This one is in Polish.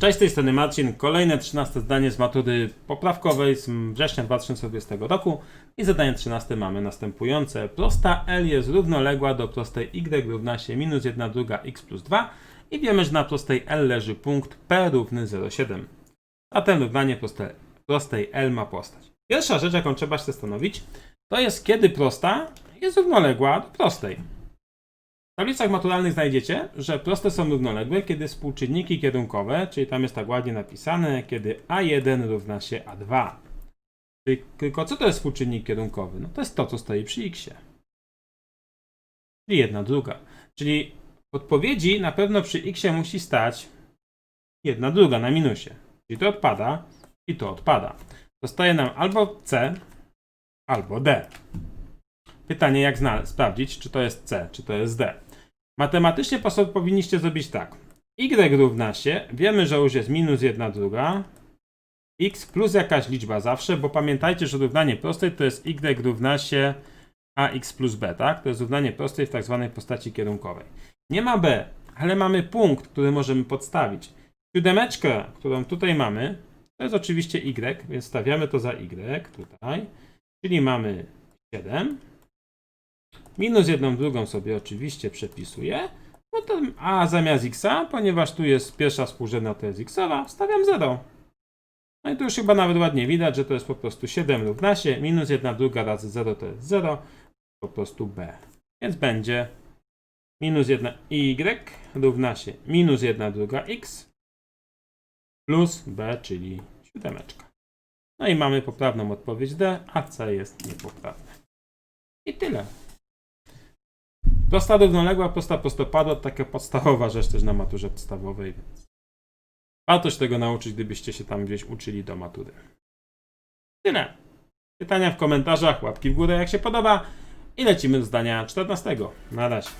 Cześć, z tej strony Marcin. Kolejne 13 zdanie z matury poprawkowej z września 2020 roku. I zadanie 13 mamy następujące. Prosta L jest równoległa do prostej y równa się minus 1 druga x plus 2 i wiemy, że na prostej L leży punkt P równy 0,7. Zatem równanie proste, prostej L ma postać. Pierwsza rzecz, jaką trzeba się zastanowić, to jest kiedy prosta jest równoległa do prostej. Tablicach maturalnych znajdziecie, że proste są równoległe, kiedy współczynniki kierunkowe, czyli tam jest tak ładnie napisane, kiedy A1 równa się A2. Czyli Tylko co to jest współczynnik kierunkowy? No to jest to, co stoi przy x. Czyli jedna druga. Czyli odpowiedzi na pewno przy x musi stać jedna druga na minusie. Czyli to odpada i to odpada. Zostaje nam albo C, albo D. Pytanie, jak sprawdzić, czy to jest C, czy to jest D. Matematycznie powinniście zrobić tak. Y równa się, wiemy, że już jest minus 1 druga, x plus jakaś liczba zawsze, bo pamiętajcie, że równanie prostej to jest y równa się ax plus b, tak? To jest równanie prostej w tak zwanej postaci kierunkowej. Nie ma b, ale mamy punkt, który możemy podstawić. Siódemeczkę, którą tutaj mamy, to jest oczywiście y, więc stawiamy to za y tutaj, czyli mamy 7. Minus jedną drugą sobie oczywiście przepisuję. No to a zamiast x, ponieważ tu jest pierwsza współrzędna, to jest xowa, wstawiam 0. No i tu już chyba nawet ładnie widać, że to jest po prostu 7 równa się, minus 1 druga razy 0 to jest 0, po prostu b. Więc będzie minus 1 y równa się minus 1 druga x plus b, czyli siódemeczka. No i mamy poprawną odpowiedź D, a C jest niepoprawne. I tyle. Prosta równoległa, prosta prostopadła, taka podstawowa rzecz też na maturze podstawowej, więc warto się tego nauczyć, gdybyście się tam gdzieś uczyli do matury. Tyle. Pytania w komentarzach, łapki w górę jak się podoba i lecimy do zdania 14. Na razie.